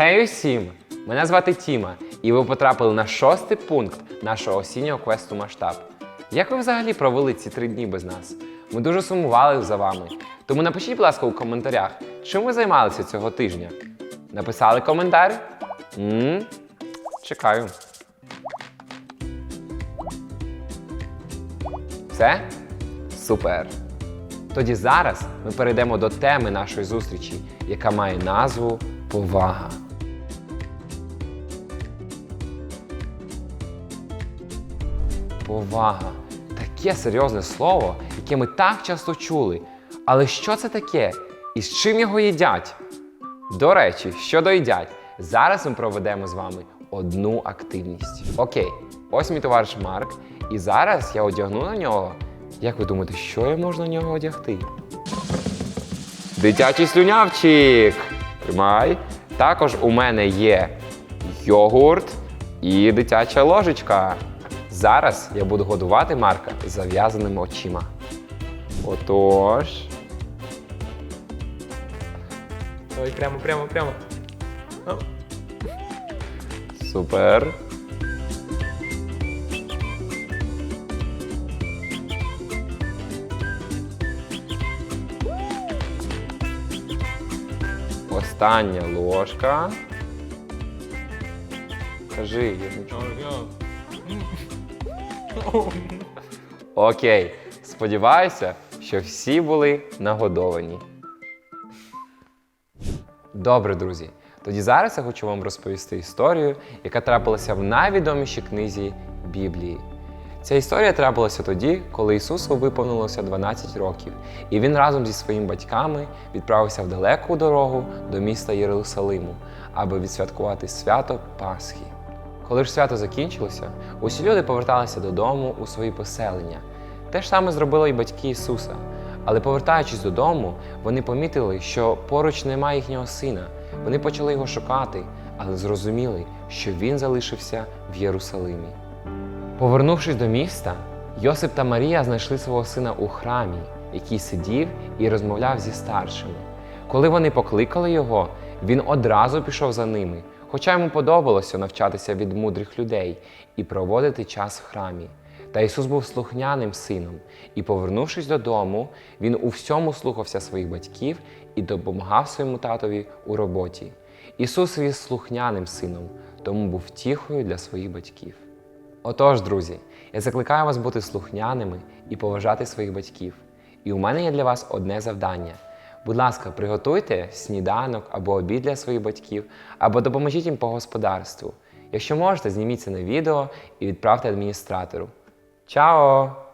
Гей усім! Мене звати Тіма, і ви потрапили на шостий пункт нашого осіннього квесту масштаб. Як ви взагалі провели ці три дні без нас? Ми дуже сумували за вами. Тому напишіть, будь ласка, у коментарях, чим ви займалися цього тижня. Написали коментар? м Чекаю. Все? Супер! Тоді зараз ми перейдемо до теми нашої зустрічі, яка має назву Повага. Повага. Таке серйозне слово, яке ми так часто чули. Але що це таке? І з чим його їдять? До речі, що доїдять, зараз ми проведемо з вами одну активність. Окей, ось мій товариш Марк, і зараз я одягну на нього. Як ви думаєте, що я можу на нього одягти? Дитячий слюнявчик! Тримай. Також у мене є йогурт і дитяча ложечка. Зараз я буду годувати Марка з зав'язаними очима. Отож. Ой, прямо, прямо, прямо. О, Супер. Остання ложка. Кажи, я нічого. Окей. Сподіваюся, що всі були нагодовані. Добре, друзі. Тоді зараз я хочу вам розповісти історію, яка трапилася в найвідомішій книзі Біблії. Ця історія трапилася тоді, коли Ісусу виповнилося 12 років, і він разом зі своїми батьками відправився в далеку дорогу до міста Єрусалиму, аби відсвяткувати свято Пасхи. Коли ж свято закінчилося, усі люди поверталися додому у свої поселення. Те ж саме зробили й батьки Ісуса. Але повертаючись додому, вони помітили, що поруч немає їхнього сина. Вони почали його шукати, але зрозуміли, що він залишився в Єрусалимі. Повернувшись до міста, Йосип та Марія знайшли свого сина у храмі, який сидів і розмовляв зі старшими. Коли вони покликали його, він одразу пішов за ними, хоча йому подобалося навчатися від мудрих людей і проводити час в храмі. Та Ісус був слухняним сином, і, повернувшись додому, він у всьому слухався своїх батьків і допомагав своєму татові у роботі. Ісус є слухняним сином, тому був втіхою для своїх батьків. Отож, друзі, я закликаю вас бути слухняними і поважати своїх батьків. І у мене є для вас одне завдання. Будь ласка, приготуйте сніданок або обід для своїх батьків, або допоможіть їм по господарству. Якщо можете, зніміть це на відео і відправте адміністратору. Чао!